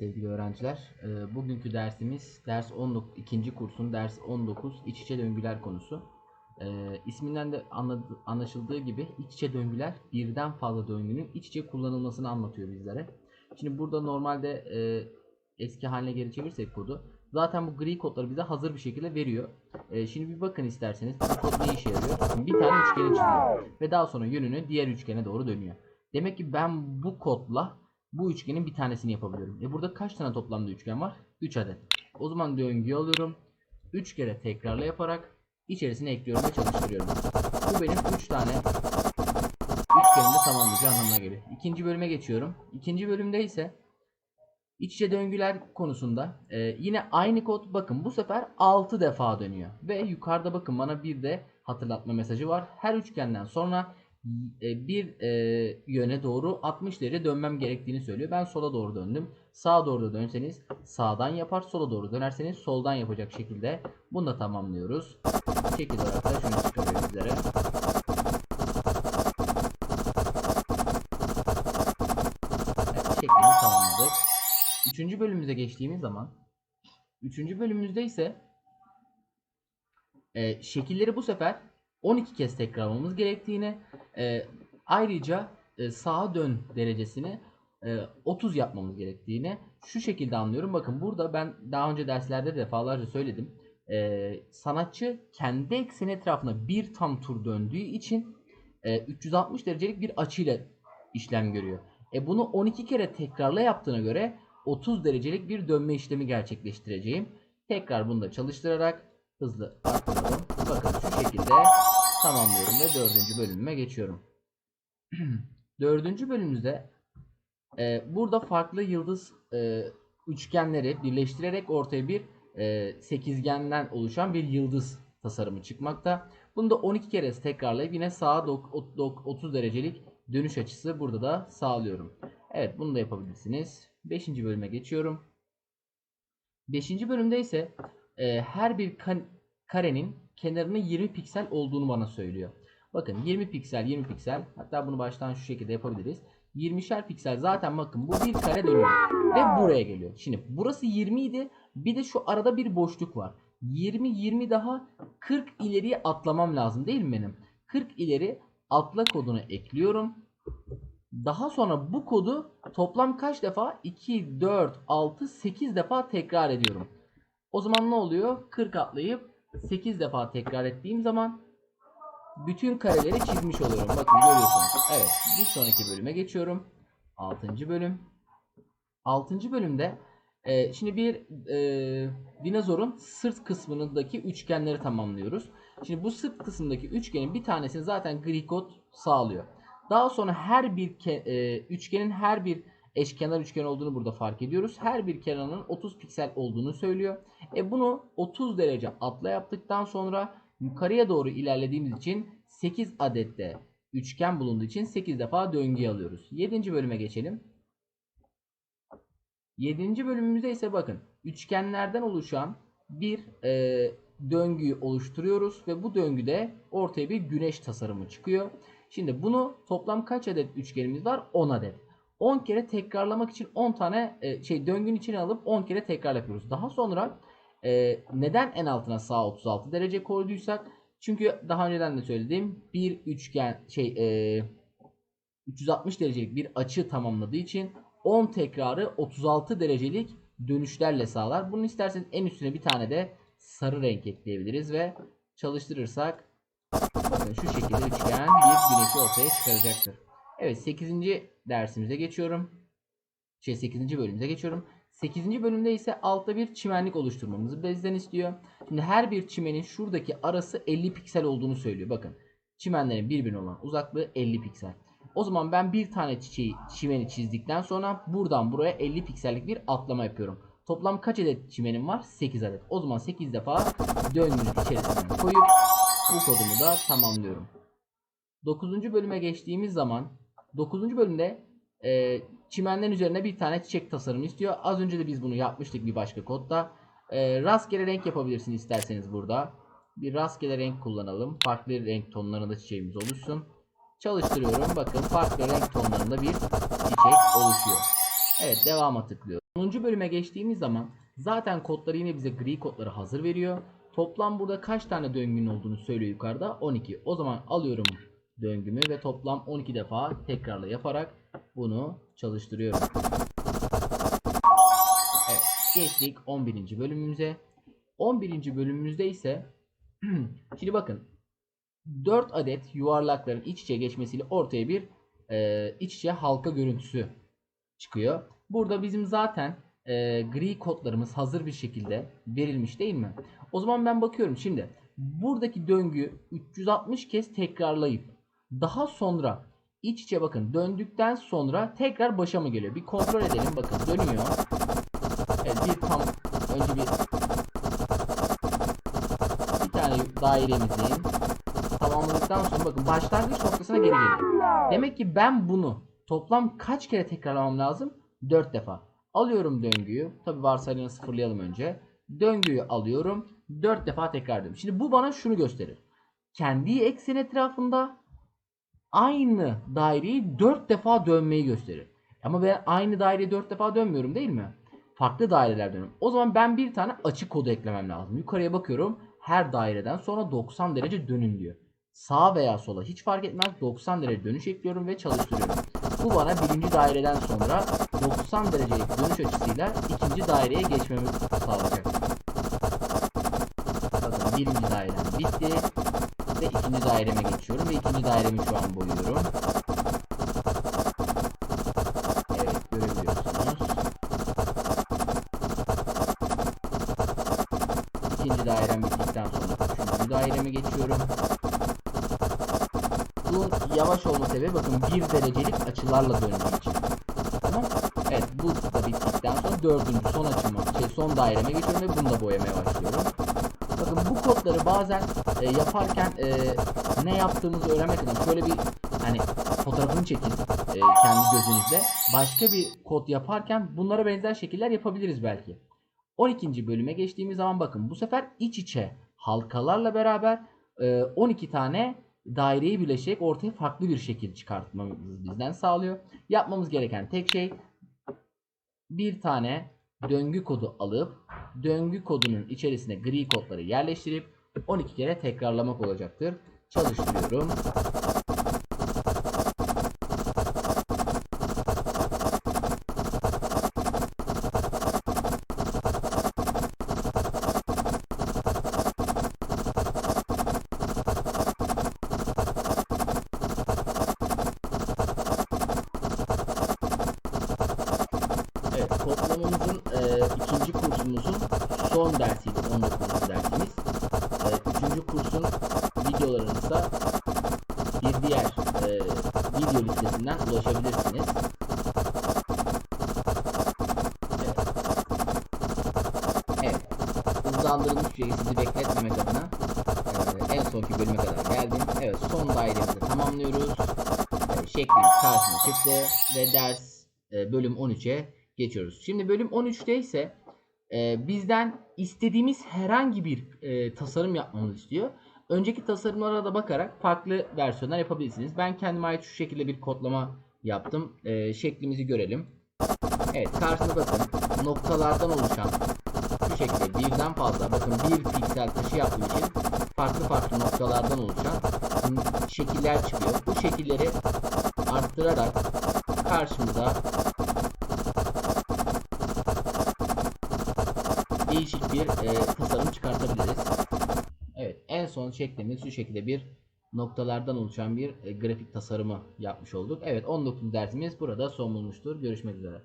sevgili öğrenciler. Ee, Bugünkü dersimiz ders 19 ikinci kursun ders 19 iç içe döngüler konusu. Ee, isminden de anlaşıldığı gibi iç içe döngüler birden fazla döngünün iç içe kullanılmasını anlatıyor bizlere. Şimdi burada normalde e, eski haline geri çevirsek kodu zaten bu gri kodları bize hazır bir şekilde veriyor. Ee, şimdi bir bakın isterseniz bu kod ne işe yarıyor? Bir tane üçgeni çiziyor ve daha sonra yönünü diğer üçgene doğru dönüyor. Demek ki ben bu kodla bu üçgenin bir tanesini yapabiliyorum. E burada kaç tane toplamda üçgen var? 3 adet. O zaman döngüyü alıyorum. 3 kere tekrarla yaparak içerisine ekliyorum ve çalıştırıyorum. Bu benim 3 tane üçgenimi tamamlayacağı anlamına geliyor. İkinci bölüme geçiyorum. İkinci bölümde ise iç içe döngüler konusunda e, yine aynı kod bakın bu sefer 6 defa dönüyor. Ve yukarıda bakın bana bir de hatırlatma mesajı var. Her üçgenden sonra bir e, yöne doğru 60 derece dönmem gerektiğini söylüyor. Ben sola doğru döndüm. Sağa doğru da dönseniz sağdan yapar. Sola doğru dönerseniz soldan yapacak şekilde bunu da tamamlıyoruz. Şekil olarak da şunu çıkarıyor bizlere. Evet, şeklini tamamladık. Üçüncü bölümümüze geçtiğimiz zaman Üçüncü bölümümüzde ise e, şekilleri bu sefer 12 kez tekrarlamamız gerektiğini e, ayrıca e, sağa dön derecesini e, 30 yapmamız gerektiğini şu şekilde anlıyorum. Bakın burada ben daha önce derslerde de defalarca söyledim. E, sanatçı kendi ekseni etrafına bir tam tur döndüğü için e, 360 derecelik bir açıyla işlem görüyor. E bunu 12 kere tekrarla yaptığına göre 30 derecelik bir dönme işlemi gerçekleştireceğim. Tekrar bunu da çalıştırarak hızlı. Bakın şekilde tamamlıyorum ve dördüncü bölümüme geçiyorum. dördüncü bölümümüzde e, burada farklı yıldız e, üçgenleri birleştirerek ortaya bir e, sekizgenden oluşan bir yıldız tasarımı çıkmakta. Bunu da 12 kere tekrarlayıp yine sağa dok- ot- dok- 30 derecelik dönüş açısı burada da sağlıyorum. Evet bunu da yapabilirsiniz. 5. bölüme geçiyorum. 5. bölümde ise e, her bir karenin kenarının 20 piksel olduğunu bana söylüyor. Bakın 20 piksel 20 piksel hatta bunu baştan şu şekilde yapabiliriz. 20'şer piksel zaten bakın bu bir kare dönüyor ve buraya geliyor. Şimdi burası 20 idi bir de şu arada bir boşluk var. 20 20 daha 40 ileriye atlamam lazım değil mi benim? 40 ileri atla kodunu ekliyorum. Daha sonra bu kodu toplam kaç defa? 2, 4, 6, 8 defa tekrar ediyorum. O zaman ne oluyor? 40 atlayıp 8 defa tekrar ettiğim zaman bütün kareleri çizmiş oluyorum. Bakın görüyorsunuz. Evet bir sonraki bölüme geçiyorum. 6. bölüm. 6. bölümde e, şimdi bir e, dinozorun sırt kısmındaki üçgenleri tamamlıyoruz. Şimdi bu sırt kısmındaki üçgenin bir tanesini zaten gri sağlıyor. Daha sonra her bir e, üçgenin her bir eşkenar üçgen olduğunu burada fark ediyoruz. Her bir kenarının 30 piksel olduğunu söylüyor. E bunu 30 derece atla yaptıktan sonra yukarıya doğru ilerlediğimiz için 8 adette üçgen bulunduğu için 8 defa döngü alıyoruz. 7. bölüme geçelim. 7. bölümümüzde ise bakın üçgenlerden oluşan bir e, döngüyü oluşturuyoruz ve bu döngüde ortaya bir güneş tasarımı çıkıyor. Şimdi bunu toplam kaç adet üçgenimiz var? 10 adet. 10 kere tekrarlamak için 10 tane e, şey döngünün içine alıp 10 kere tekrar yapıyoruz. Daha sonra e, neden en altına sağ 36 derece koyduysak çünkü daha önceden de söylediğim bir üçgen şey e, 360 derecelik bir açı tamamladığı için 10 tekrarı 36 derecelik dönüşlerle sağlar. Bunu isterseniz en üstüne bir tane de sarı renk ekleyebiliriz ve çalıştırırsak şu şekilde üçgen bir güneşi ortaya çıkaracaktır. Evet 8. dersimize geçiyorum. Şey 8. bölümümüze geçiyorum. 8. bölümde ise altta bir çimenlik oluşturmamızı bizden istiyor. Şimdi her bir çimenin şuradaki arası 50 piksel olduğunu söylüyor. Bakın çimenlerin birbirine olan uzaklığı 50 piksel. O zaman ben bir tane çiçeği çimeni çizdikten sonra buradan buraya 50 piksellik bir atlama yapıyorum. Toplam kaç adet çimenim var? 8 adet. O zaman 8 defa döngünün içerisine koyup bu kodumu da tamamlıyorum. 9. bölüme geçtiğimiz zaman 9. bölümde e, çimenlerin üzerine bir tane çiçek tasarımı istiyor. Az önce de biz bunu yapmıştık bir başka kodda. E, rastgele renk yapabilirsiniz isterseniz burada. Bir rastgele renk kullanalım. Farklı renk tonlarında çiçeğimiz oluşsun. Çalıştırıyorum. Bakın farklı renk tonlarında bir çiçek oluşuyor. Evet devama tıklıyoruz. 10. bölüme geçtiğimiz zaman zaten kodları yine bize gri kodları hazır veriyor. Toplam burada kaç tane döngünün olduğunu söylüyor yukarıda 12. O zaman alıyorum döngümü ve toplam 12 defa tekrarla yaparak bunu çalıştırıyorum. Evet geçtik 11. bölümümüze. 11. bölümümüzde ise şimdi bakın 4 adet yuvarlakların iç içe geçmesiyle ortaya bir e, iç içe halka görüntüsü çıkıyor. Burada bizim zaten e, gri kodlarımız hazır bir şekilde verilmiş değil mi? O zaman ben bakıyorum şimdi buradaki döngü 360 kez tekrarlayıp daha sonra iç içe bakın döndükten sonra tekrar başa mı geliyor? Bir kontrol edelim bakın dönüyor. Evet bir tam önce bir bir tane dairemizin tamamladıktan sonra bakın başlangıç noktasına geri geliyor. Demek ki ben bunu toplam kaç kere tekrarlamam lazım? 4 defa. Alıyorum döngüyü. Tabi varsayılanı sıfırlayalım önce. Döngüyü alıyorum. 4 defa tekrarlıyorum. Şimdi bu bana şunu gösterir. Kendi eksen etrafında aynı daireyi 4 defa dönmeyi gösterir. Ama ben aynı daireyi 4 defa dönmüyorum değil mi? Farklı daireler dönüyorum. O zaman ben bir tane açık kodu eklemem lazım. Yukarıya bakıyorum. Her daireden sonra 90 derece dönün diyor. Sağa veya sola hiç fark etmez 90 derece dönüş ekliyorum ve çalıştırıyorum. Bu bana birinci daireden sonra 90 derecelik dönüş açısıyla ikinci daireye geçmemi sağlayacak. Birinci dairem bitti ve ikinci daireme geçiyorum ve ikinci dairemi şu an boyuyorum. Evet görebiliyorsunuz. İkinci dairem bittikten sonra üçüncü daireme geçiyorum. Bunun yavaş olma sebebi bakın 1 derecelik açılarla döndüğü için. Tamam. Evet bu da bittikten sonra dördüncü son açıma, şey son daireme geçiyorum ve bunu da boyamaya başlıyorum. Bakın bu kodları bazen e, yaparken e, ne yaptığımızı öğrenmek adına şöyle bir hani fotoğrafını çekin e, kendi gözünüzle. Başka bir kod yaparken bunlara benzer şekiller yapabiliriz belki. 12. bölüme geçtiğimiz zaman bakın bu sefer iç içe halkalarla beraber e, 12 tane daireyi birleştirerek ortaya farklı bir şekil çıkartmamızı bizden sağlıyor. Yapmamız gereken tek şey bir tane döngü kodu alıp döngü kodunun içerisine gri kodları yerleştirip 12 kere tekrarlamak olacaktır. Çalıştırıyorum. Evet, kodlamamızın e, ikinci kursumuzun son dersiydi. 19. dersimiz. E, üçüncü kursun ise bir diğer e, video listesinden ulaşabilirsiniz. Evet. Evet. Hızlandırılmış şekilde sizi bekletmemek adına e, en sonki bölüme kadar geldim. Evet son dairemizi tamamlıyoruz. E, şeklimiz karşına çıktı ve ders e, bölüm 13'e geçiyoruz. Şimdi bölüm 13'te ise e, bizden istediğimiz herhangi bir e, tasarım yapmamızı istiyor. Önceki tasarımlara da bakarak farklı versiyonlar yapabilirsiniz. Ben kendime ait şu şekilde bir kodlama yaptım. E, şeklimizi görelim. Evet karşınıza bakın noktalardan oluşan şu şekilde birden fazla bakın bir piksel taşı yaptığım için farklı farklı noktalardan oluşan şekiller çıkıyor. Bu şekilleri arttırarak karşımıza değişik bir e, tasarım son şeklimiz şu şekilde bir noktalardan oluşan bir e, grafik tasarımı yapmış olduk. Evet 19 dersimiz burada son bulmuştur. Görüşmek üzere.